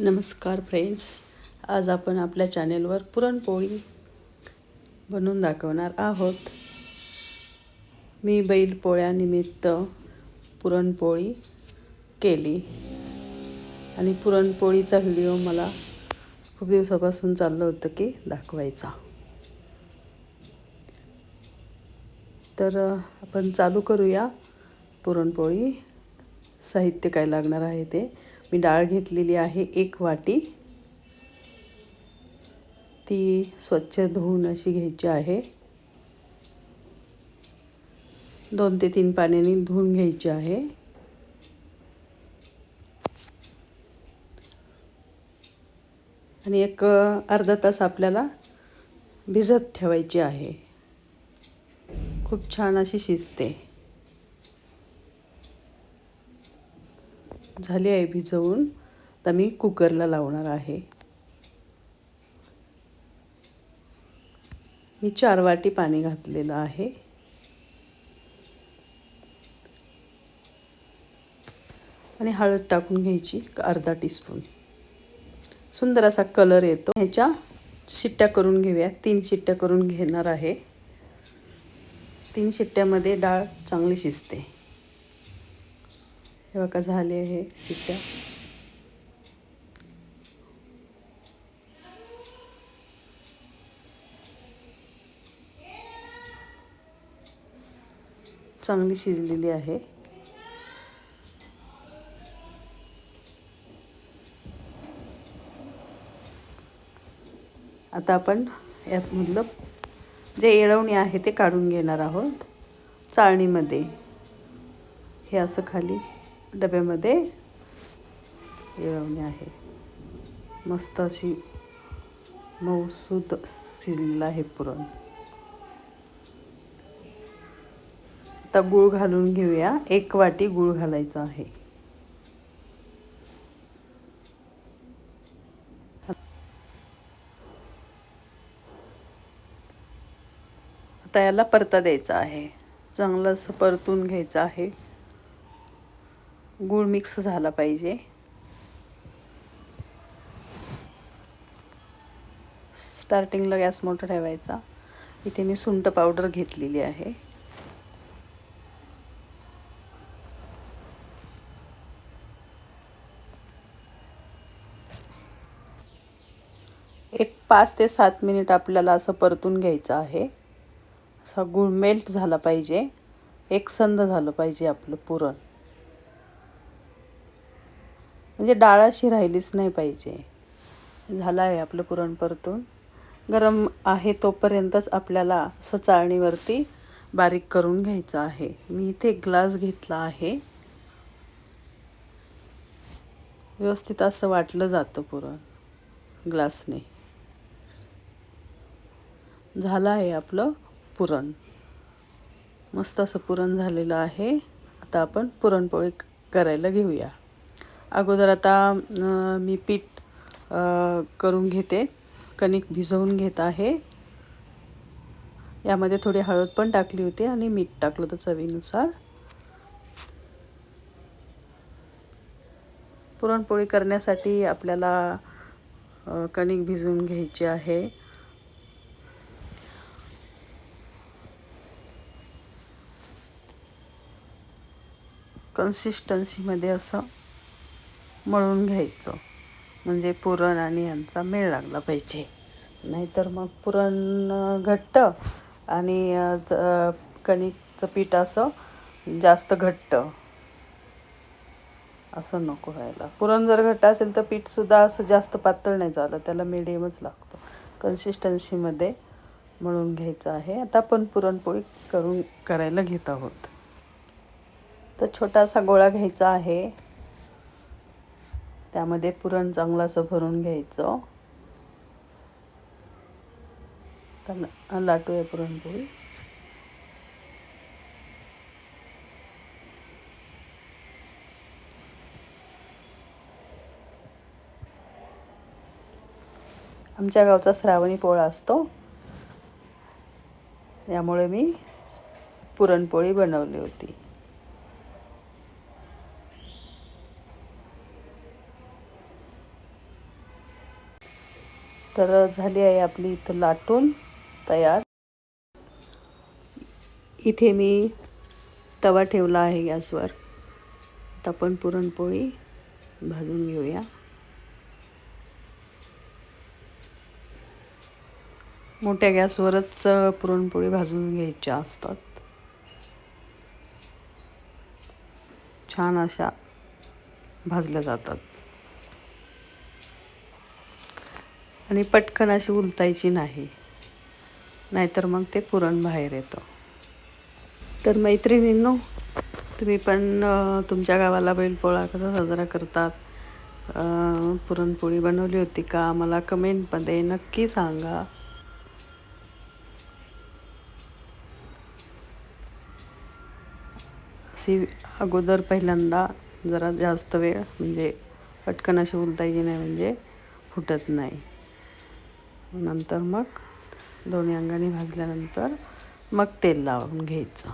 नमस्कार फ्रेंड्स. आज आपण आपल्या चॅनेलवर पुरणपोळी बनवून दाखवणार आहोत. मी बैलपोळ्यानिमित्त पुरणपोळी केली आणि पुरणपोळीचा व्हिडिओ मला खूप दिवसापासून चाललं होतं की दाखवायचा. तर आपण चालू करूया पुरणपोळी. साहित्य काय लागणार आहे ते? मी डाळ घेतलेली आहे एक वाटी. ती स्वच्छ धुवून अशी घ्यायची आहे. दोन ते तीन पाण्याने धुवून घ्यायची आहे. आणि एक अर्धा तास आपल्याला भिजत ठेवायची आहे. खूप छान अशी शिजते. झाली आहे भिजवून तर मी कुकरला लावणार आहे. मी चार वाटी पाणी घातलेलं आहे. आणि हळद टाकून घ्यायची अर्धा टीस्पून. सुंदर असा कलर येतो. ह्याच्या शिट्ट्या करून घेऊया. तीन शिट्ट्या करून घेणार आहे. तीन शिट्ट्यामध्ये डाळ चांगली शिजते. हे बघा झाले आहे सिद्ध्या चांगली शिजलेली आहे. आता आपण यातमधलं जे येळवणी आहे ते काढून घेणार आहोत चाळणीमध्ये. हे असं खाली. डब्यामध्ये येळवणी आहे. मस्त अशी मऊसूद शिजलेलं आहे पुरण. आता गूळ घालून घेऊया. एक वाटी गूळ घालायचा आहे. आता याला परता द्यायचा आहे. चांगलं असं परतून घ्यायचं आहे. गूळ मिक्स झाला पाहिजे. स्टार्टिंगला गॅस मोठा ठेवायचा. इथे मी सुंट पावडर घेतलेली आहे. एक पाच ते सात मिनिट आपल्याला असं परतून घ्यायचं आहे. असा गुळ मेल्ट झाला पाहिजे. एकसंध झालं पाहिजे आपलं पुरण. म्हणजे डाळ अशी राहिलीच नाही पाहिजे. झालं आहे आपलं पुरण परतून. गरम आहे तोपर्यंतच आपल्याला असं चाळणीवरती बारीक करून घ्यायचं आहे. मी इथे एक ग्लास घेतला आहे. व्यवस्थित असं वाटलं जातं पुरण. ग्लासने. झालं आहे आपलं पुरण. मस्त असं पुरण झालेलं आहे. आता आपण पुरणपोळी करायला घेऊया. अगोदर आता मी पीठ करून घेते. कणिक भिजवून घेत आहे. यामध्ये थोडी हळद पण टाकली होती आणि मीठ टाकलं होतं चवीनुसार. पुरणपोळी करण्यासाठी आपल्याला कणिक भिजवून घ्यायची आहे. कन्सिस्टन्सीमध्ये असं मळून घ्यायचं. म्हणजे पुरण आणि यांचा मेळ लागला पाहिजे. नाहीतर मग पुरण घट्ट आणि कणिकचं पीठ असं जास्त घट्ट. असं नको व्हायला. पुरण जर घट्ट असेल तर पीठसुद्धा असं जास्त पातळ नाही झालं. त्याला मिडियमच लागतो. कन्सिस्टन्सीमध्ये मळून घ्यायचं आहे. आता आपण पुरणपोळी करून करायला घेत आहोत. तर छोटासा गोळा घ्यायचा आहे. त्यामध्ये पुरण चांगलं असं भरून घ्यायचं. तर लाटूया पुरणपोळी. आमच्या गावचा श्रावणी पोळा असतो. यामुळे मी पुरणपोळी बनवली होती. तर झाली आहे आपली इथं लाटून तयार. इथे मी तवा ठेवला आहे गॅसवर. आता आपण पुरणपोळी भाजून घेऊया. मोठ्या गॅसवरच पुरणपोळी भाजून घ्यायच्या असतात. छान अशा भाजल्या जातात. आणि पटकन अशी उलटायची नाही. नाहीतर मग ते पुरण बाहेर येतं. तर मैत्रिणींनो तुम्ही पण तुमच्या गावाला बैलपोळा कसा साजरा करतात? पुरणपोळी बनवली होती का? मला कमेंटमध्ये नक्की सांगा. अशी अगोदर पहिल्यांदा जरा जास्त वेळ म्हणजे पटकन अशी उलटायची नाही म्हणजे फुटत नाही. नंतर मग दोन्ही अंगाने भाजल्यानंतर मग तेल लावून घ्यायचं.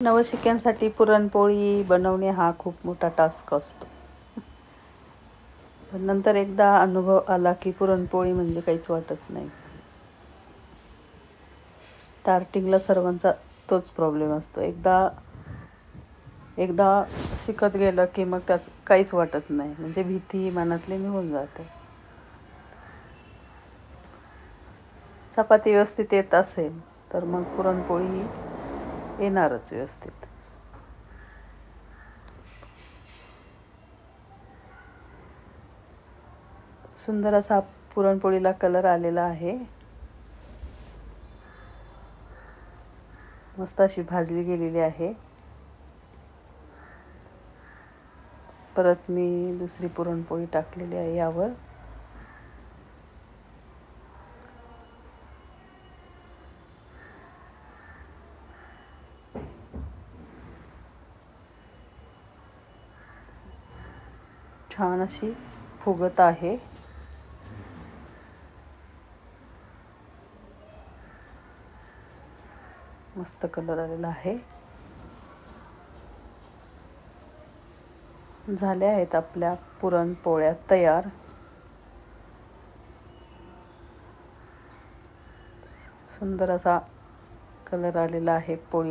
नवशिक्यांसाठी पुरणपोळी बनवणे हा खूप मोठा टास्क असतो. पण नंतर एकदा अनुभव आला की पुरणपोळी म्हणजे काहीच वाटत नाही. स्टार्टिंगला सर्वांचा तोच प्रॉब्लेम असतो. एकदा एकदा शिकत गेलं की मग त्याच काहीच वाटत नाही. म्हणजे भीती मनातली निघून जाते. चपाती व्यवस्थित येत असेल तर मग पुरणपोळी येणारच व्यवस्थित. सुंदर असा पुरणपोळीला कलर आलेला आहे. मस्त अशी भाजली गेलेली आहे. परत मी दुसरी पुरणपोळी टाकलेली आहे यावर. छान अशी फुगत आहे. मस्त कलर आलेला आहे. झाल्या आहेत आपल्या पुरणपोळ्या तयार. सुंदर असा कलर आलेला आहे पोळी.